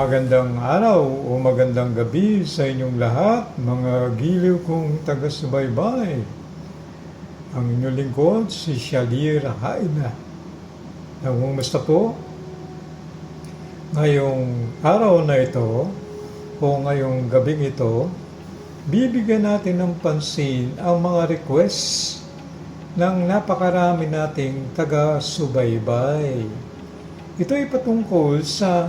Magandang araw o magandang gabi sa inyong lahat, mga giliw kong taga-subaybay. Ang inyong lingkod, si Shalir Haina. Nangumusta po? Ngayong araw na ito, o ngayong gabing ito, bibigyan natin ng pansin ang mga requests ng napakarami nating taga-subaybay. Ito ay patungkol sa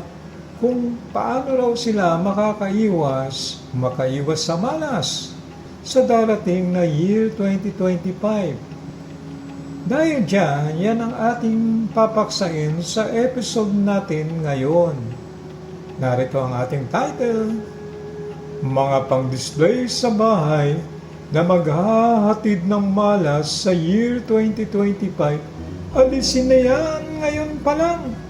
kung paano raw sila makakaiwas, makaiwas sa malas sa darating na year 2025. Dahil dyan, yan ang ating papaksain sa episode natin ngayon. Narito ang ating title, Mga pang-display sa bahay na maghahatid ng malas sa year 2025. Alisin na yan ngayon pa lang.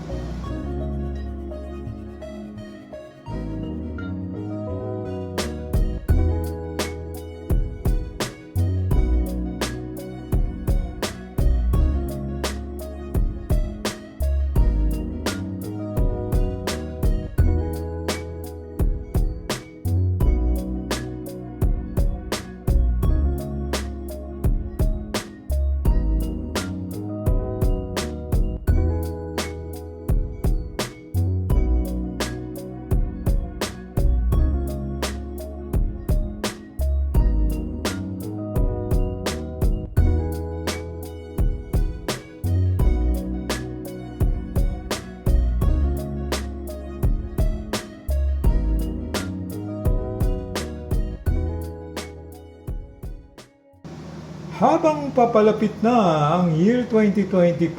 Habang papalapit na ang year 2025,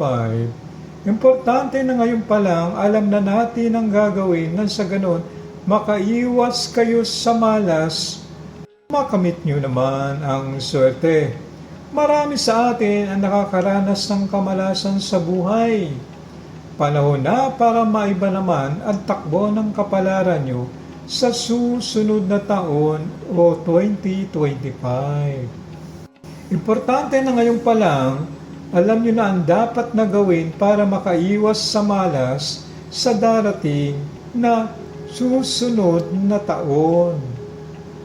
importante na ngayon pa lang alam na natin ang gagawin nang sa ganon makaiwas kayo sa malas, makamit nyo naman ang swerte. Marami sa atin ang nakakaranas ng kamalasan sa buhay. Panahon na para maiba naman ang takbo ng kapalaran nyo sa susunod na taon o 2025. Importante na ngayon pa lang, alam nyo na ang dapat na gawin para makaiwas sa malas sa darating na susunod na taon.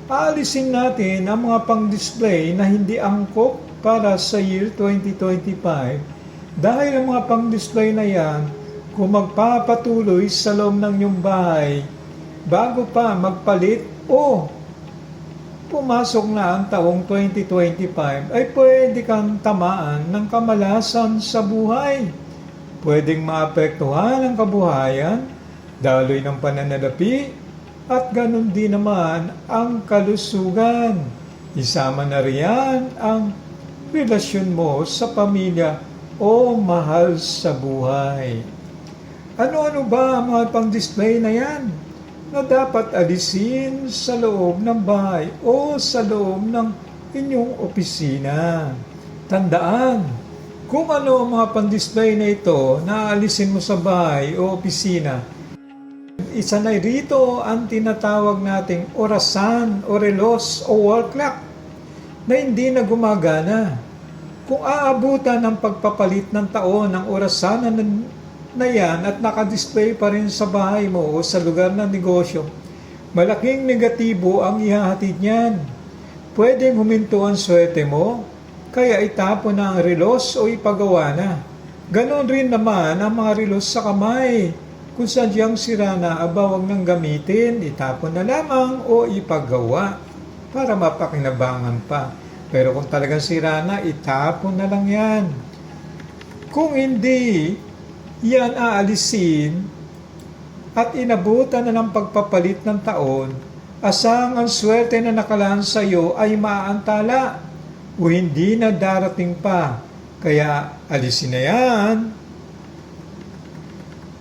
Aalisin natin ang mga pang-display na hindi angkop para sa year 2025 dahil ang mga pang-display na yan kung magpapatuloy sa loob ng iyong bahay bago pa magpalit o pumasok na ang taong 2025 ay pwede kang tamaan ng kamalasan sa buhay. Pwedeng maapektuhan ang kabuhayan, daloy ng pananalapi, at ganun din naman ang kalusugan. Isama na riyan ang relasyon mo sa pamilya o mahal sa buhay. Ano-ano ba ang mga pang-display na yan? Na dapat alisin sa loob ng bahay o sa loob ng inyong opisina. Tandaan, kung ano ang mga pan-display na ito na alisin mo sa bahay o opisina, isa na rito ang tinatawag nating orasan o relos o wall clock na hindi na gumagana. Kung aabutan ng pagpapalit ng taon ng orasan na na yan at nakadisplay pa rin sa bahay mo o sa lugar ng negosyo, malaking negatibo ang ihahatid niyan. Pwedeng huminto ang swerte mo, kaya itapon na ang relos o ipagawa na. Ganon rin naman ang mga relos sa kamay. Kung sadyang sira na, abawag ng gamitin, itapon na lamang o ipagawa para mapakinabangan pa. Pero kung talagang sira na, itapon na lang yan. Kung hindi, yan aalisin at inabutan na ng pagpapalit ng taon, asang ang swerte na nakalaan sa iyo ay maaantala o hindi na darating pa. Kaya alisin na yan.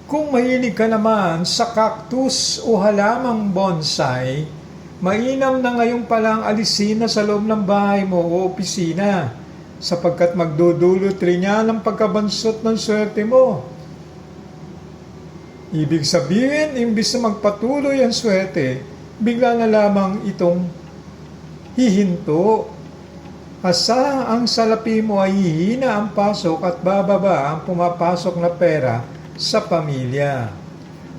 Kung mahilig ka naman sa cactus o halamang bonsai, mainam na ngayon palang alisin na sa loob ng bahay mo o opisina sapagkat magdudulot rin yan ang pagkabansot ng swerte mo. Ibig sabihin, imbis na magpatuloy ang swerte, bigla na lamang itong hihinto. Asa ang salapi mo ay hihina ang pasok at bababa ang pumapasok na pera sa pamilya.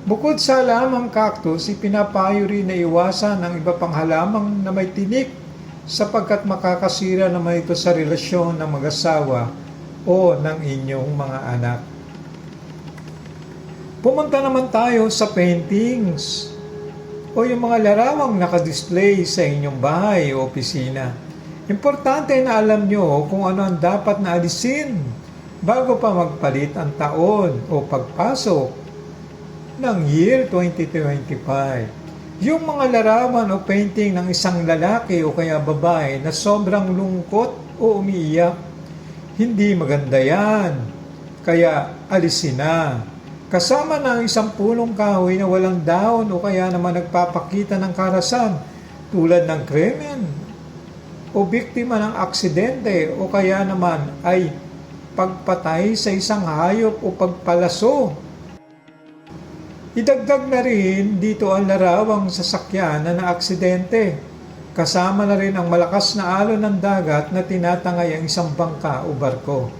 Bukod sa halamang cactus, ipinapayo rin na iwasan ang iba pang halamang na may tinik sapagkat makakasira naman ito sa relasyon ng mag-asawa o ng inyong mga anak. Pumunta naman tayo sa paintings o yung mga larawang nakadisplay sa inyong bahay o opisina. Importante na alam nyo kung ano ang dapat na alisin bago pa magpalit ang taon o pagpasok ng year 2025. Yung mga larawan o painting ng isang lalaki o kaya babae na sobrang lungkot o umiiyak, hindi maganda yan. Kaya alisin na. Kasama na ang isang pulong kahoy na walang dahon o kaya naman nagpapakita ng karasan tulad ng krimen o biktima ng aksidente o kaya naman ay pagpatay sa isang hayop o pagpalaso. Idagdag na rin dito ang larawang sasakyan na naaksidente. Kasama na rin ang malakas na alon ng dagat na tinatangay ang isang bangka o barko.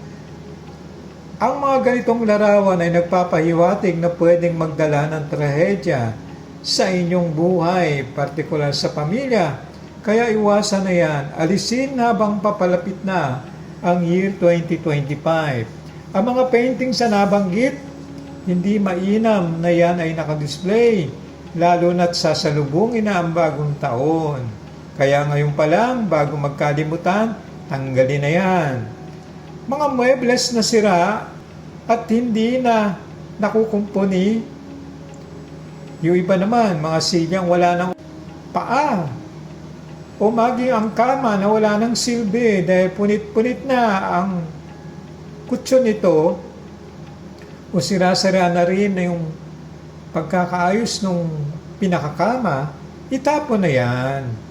Ang mga ganitong larawan ay nagpapahiwatig na pwedeng magdala ng trahedya sa inyong buhay, partikular sa pamilya. Kaya iwasan na yan, alisin habang papalapit na ang year 2025. Ang mga paintings na nabanggit, hindi mainam na yan ay nakadisplay, lalo na't sasalubungin na ang bagong taon. Kaya ngayon pa lang, bago magkalimutan, tanggalin na yan mga muebles na sira at hindi na nakukumpuni. Yung iba naman, mga silyang wala ng paa. O maging ang kama na wala ng silbi dahil punit-punit na ang kutsyon nito o sira-sira na rin yung pagkakaayos ng pinakakama, itapon na yan.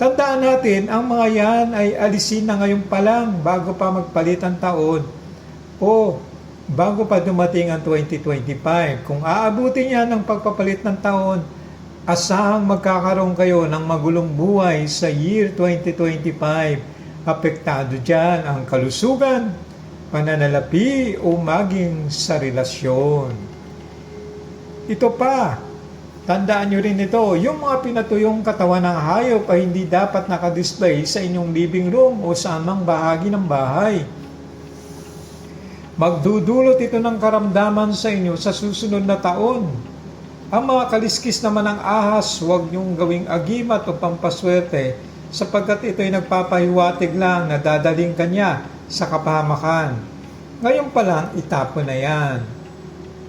Tandaan natin, ang mga yan ay alisin na ngayon pa lang bago pa magpalit ang taon o bago pa dumating ang 2025. Kung aabutin yan ng pagpapalit ng taon, asahang magkakaroon kayo ng magulong buhay sa year 2025. Apektado dyan ang kalusugan, pananalapi o maging sa relasyon. Ito pa, Tandaan nyo rin ito, yung mga pinatuyong katawan ng hayop ay hindi dapat nakadisplay sa inyong living room o sa anong bahagi ng bahay. Magdudulot ito ng karamdaman sa inyo sa susunod na taon. Ang mga kaliskis naman ng ahas, huwag nyong gawing agimat o pampaswerte sapagkat ito ay nagpapahiwatig lang na dadaling kanya sa kapahamakan. Ngayon pa lang, itapon na yan.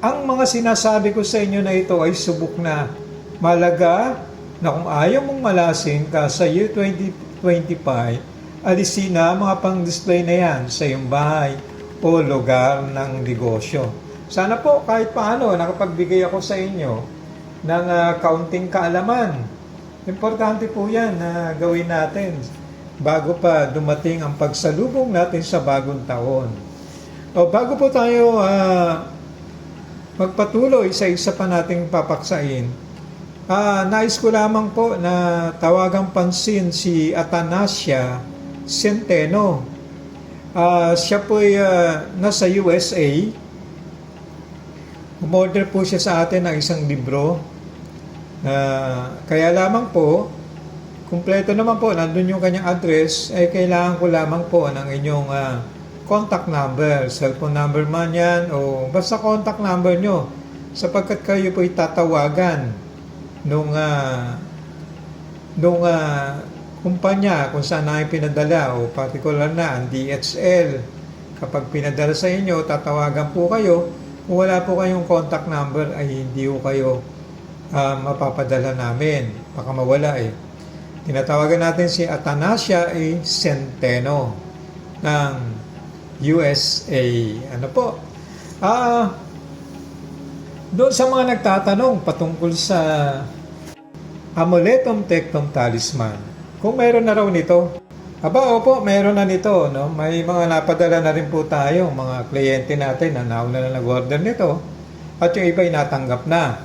Ang mga sinasabi ko sa inyo na ito ay subok na. Malaga na kung ayaw mong malasin ka sa year 2025, alisin na mga pang-display na yan sa iyong bahay o lugar ng negosyo. Sana po kahit paano nakapagbigay ako sa inyo ng uh, kaunting kaalaman. Importante po yan na gawin natin bago pa dumating ang pagsalubong natin sa bagong taon. O bago po tayo uh, magpatuloy sa isa pa nating papaksain, ah, nais ko lamang po na tawagang pansin si Atanasia Centeno. Ah, siya po ay ah, nasa USA. Umorder po siya sa atin ng isang libro. na kaya lamang po, kumpleto naman po, nandun yung kanyang address, ay kailangan ko lamang po ng inyong ah, contact number, cellphone number man yan, o basta contact number nyo, sapagkat kayo po itatawagan nung, uh, nung uh, kumpanya kung saan na pinadala, o particular na ang DHL. Kapag pinadala sa inyo, tatawagan po kayo. Kung wala po kayong contact number, ay hindi po kayo uh, mapapadala namin. Baka mawala eh. Tinatawagan natin si Atanasia A. Centeno ng USA. Ano po? Ah, doon sa mga nagtatanong patungkol sa Amuletum Tectum Talisman. Kung mayroon na raw nito, aba opo, mayroon na nito. No? May mga napadala na rin po tayo, mga kliyente natin na nauna na nag-order nito. At yung iba ay natanggap na.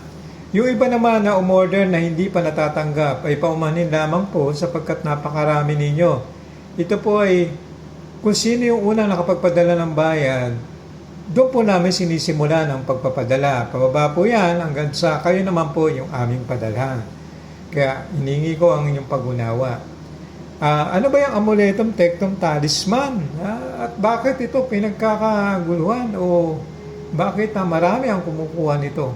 Yung iba naman na umorder na hindi pa natatanggap ay paumanin lamang po sapagkat napakarami ninyo. Ito po ay kung sino yung unang nakapagpadala ng bayad, doon po namin sinisimula ng pagpapadala. Pababa po yan hanggang sa kayo naman po yung aming padalhan. Kaya hiningi ko ang inyong pag-unawa. Ah, ano ba yung amuletum tectum talisman? Ah, at bakit ito pinagkakaguluhan o bakit na marami ang kumukuha nito?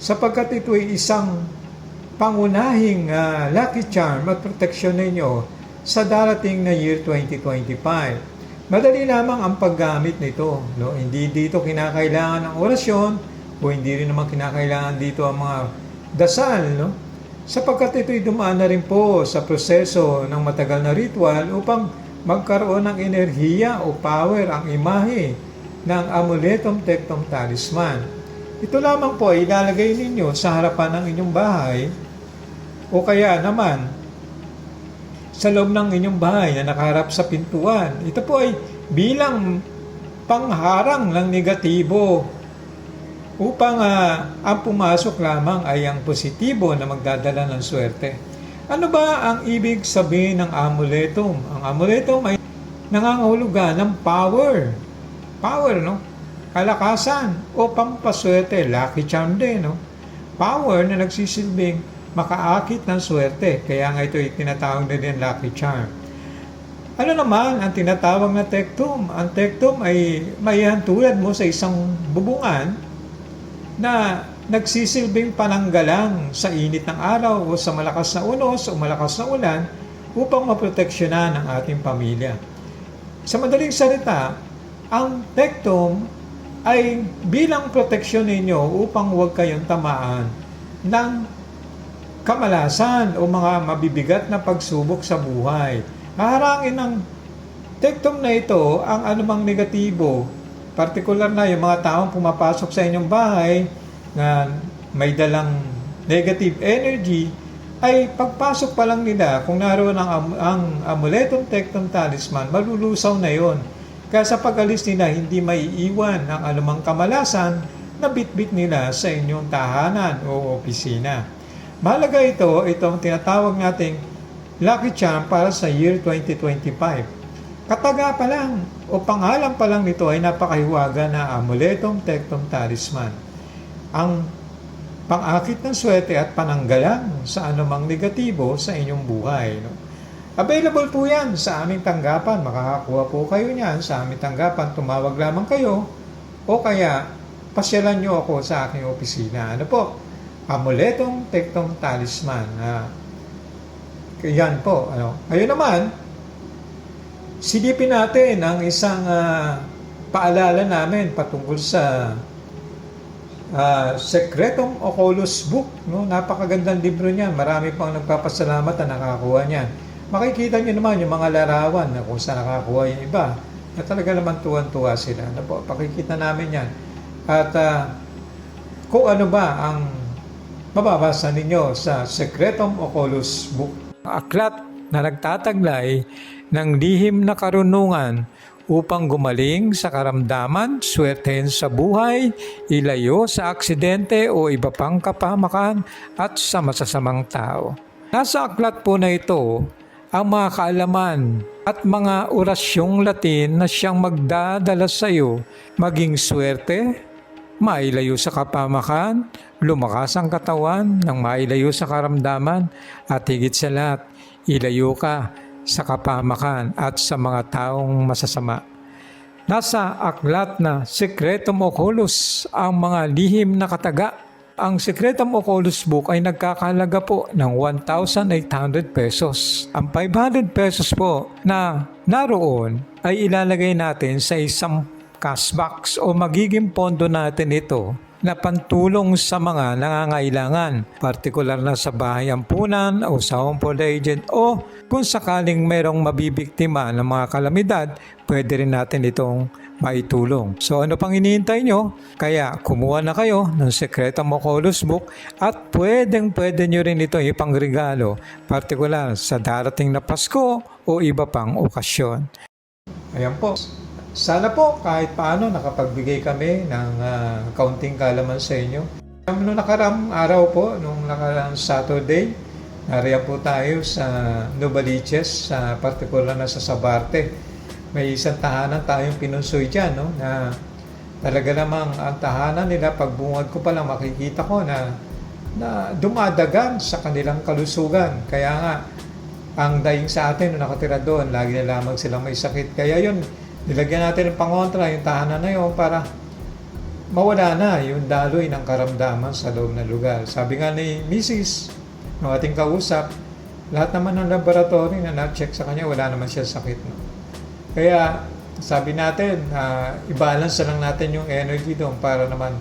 Sapagkat ito ay isang pangunahing ah, lucky charm at proteksyon ninyo sa darating na year 2025. Madali lamang ang paggamit nito. No? Hindi dito kinakailangan ng orasyon o hindi rin naman kinakailangan dito ang mga dasal. No? Sapagkat ito'y dumaan na rin po sa proseso ng matagal na ritual upang magkaroon ng enerhiya o power ang imahe ng amuletum tectum talisman. Ito lamang po ay ilalagay ninyo sa harapan ng inyong bahay o kaya naman sa loob ng inyong bahay na nakaharap sa pintuan. Ito po ay bilang pangharang ng negatibo upang ah, ang pumasok lamang ay ang positibo na magdadala ng swerte. Ano ba ang ibig sabihin ng amuletum? Ang amuletum ay nangangahulugan ng power. Power, no? Kalakasan o pampaswerte, lucky charm din, no? Power na nagsisilbing makaakit ng swerte. Kaya nga ito ay tinatawag na din lucky charm. Ano naman ang tinatawag na tectum? Ang tectum ay mayan tulad mo sa isang bubungan na nagsisilbing pananggalang sa init ng araw o sa malakas na unos o malakas na ulan upang maproteksyonan ang ating pamilya. Sa madaling salita, ang tectum ay bilang proteksyon ninyo upang huwag kayong tamaan ng kamalasan o mga mabibigat na pagsubok sa buhay. Haharangin ng tectum na ito ang anumang negatibo, partikular na yung mga taong pumapasok sa inyong bahay na may dalang negative energy, ay pagpasok pa lang nila, kung naroon ang, ang amuletum tectum talisman, malulusaw na yon. Kaya sa pag-alis nila, hindi maiiwan ang anumang kamalasan na bitbit nila sa inyong tahanan o opisina. Mahalaga ito, itong tinatawag nating lucky charm para sa year 2025. Kataga pa lang o pangalan pa lang nito ay napakahiwaga na amuletum tectum talisman. Ang pangakit ng swerte at pananggalang sa anumang negatibo sa inyong buhay. No? Available po yan sa aming tanggapan. Makakakuha po kayo niyan sa aming tanggapan. Tumawag lamang kayo o kaya pasyalan nyo ako sa aking opisina. Ano po? Amuletong Tektong Talisman. Ah, yan po. Ano. Ngayon naman, silipin natin ang isang ah, paalala namin patungkol sa ah, Secretum Oculus Book. No? Napakagandang libro niyan. Marami pang nagpapasalamat na nakakuha niyan. Makikita niyo naman yung mga larawan na kung saan nakakuha yung iba. Na talaga naman tuwan-tuwa sila. Ano po, pakikita namin yan. At ah, kung ano ba ang mababasa ninyo sa Secretum Oculus Book. Aklat na nagtataglay ng lihim na karunungan upang gumaling sa karamdaman, swertehin sa buhay, ilayo sa aksidente o iba pang kapamakan at sa masasamang tao. Nasa aklat po na ito ang mga kaalaman at mga orasyong Latin na siyang magdadala sa iyo maging swerte, mailayo sa kapamakan, lumakas ang katawan ng mailayo sa karamdaman at higit sa lahat, ilayo ka sa kapamakan at sa mga taong masasama. Nasa aklat na Secretum Oculus ang mga lihim na kataga. Ang Secretum Oculus book ay nagkakahalaga po ng 1,800 pesos. Ang 500 pesos po na naroon ay ilalagay natin sa isang cash box o magiging pondo natin ito na pantulong sa mga nangangailangan, partikular na sa bahay ampunan o sa home agent o kung sakaling merong mabibiktima ng mga kalamidad, pwede rin natin itong maitulong. So ano pang iniintay nyo? Kaya kumuha na kayo ng Secretum Oculus Book at pwedeng pwede nyo rin ito ipangregalo, partikular sa darating na Pasko o iba pang okasyon. Ayan po. Sana po kahit paano nakapagbigay kami ng ah, kaunting kalaman sa inyo. Noong nakaram araw po, nung nakarang Saturday, nariyan po tayo sa Novaliches, sa partikular na sa Sabarte. May isang tahanan tayong pinunsoy dyan, no, na talaga namang ang tahanan nila, pagbungad ko pa lang makikita ko na na dumadagan sa kanilang kalusugan. Kaya nga, ang daing sa atin na nakatira doon, lagi na lamang silang may sakit. Kaya yun, nilagyan natin ng pangontra yung tahanan na yun para mawala na yung daloy ng karamdaman sa loob ng lugar. Sabi nga ni Mrs. ng ating kausap, lahat naman ng laboratory na na-check sa kanya, wala naman siya sakit. No? Kaya sabi natin, uh, i-balance lang natin yung energy doon para naman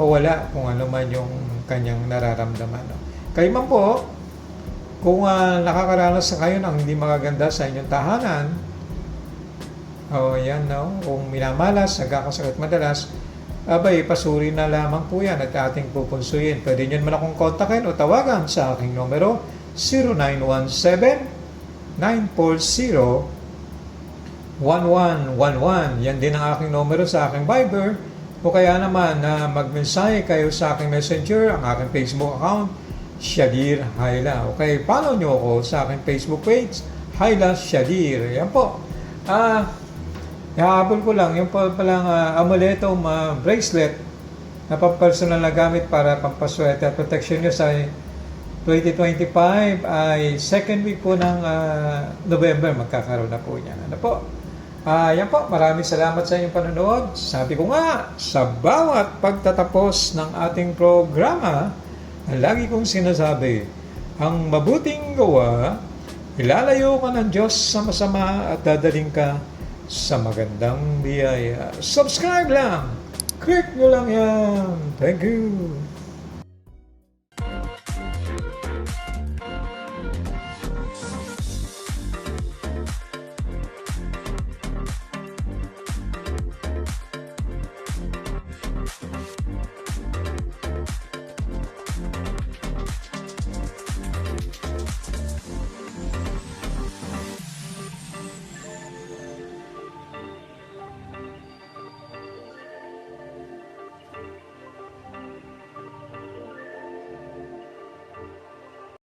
mawala kung ano man yung kanyang nararamdaman. No? Kayo man po, kung uh, nakakaranas sa kayo ng hindi magaganda sa inyong tahanan, oh, yan, no? kung minamalas, nagkakasakit madalas, abay, pasuri na lamang po yan at ating pupunsuin. Pwede nyo naman akong kontakin o tawagan sa aking numero 0917-940-1111. Yan din ang aking numero sa aking Viber o kaya naman na magmensahe kayo sa aking messenger, ang aking Facebook account, Shadir Haila. Okay, follow nyo ako sa aking Facebook page, Haila Shadir. Yan po. Ah, Ihahabol ko lang, yung pa palang uh, amuleto, uh, bracelet na pampersonal na gamit para pampaswerte at protection nyo sa 2025 ay second week po ng uh, November magkakaroon na po yan. Ano po? Uh, yan po, maraming salamat sa inyong panonood. Sabi ko nga, sa bawat pagtatapos ng ating programa, lagi kong sinasabi, ang mabuting gawa, ilalayo ka ng Diyos sa masama at dadaling ka sa magandang biyaya. Subscribe lang! Click nyo lang yan! Thank you!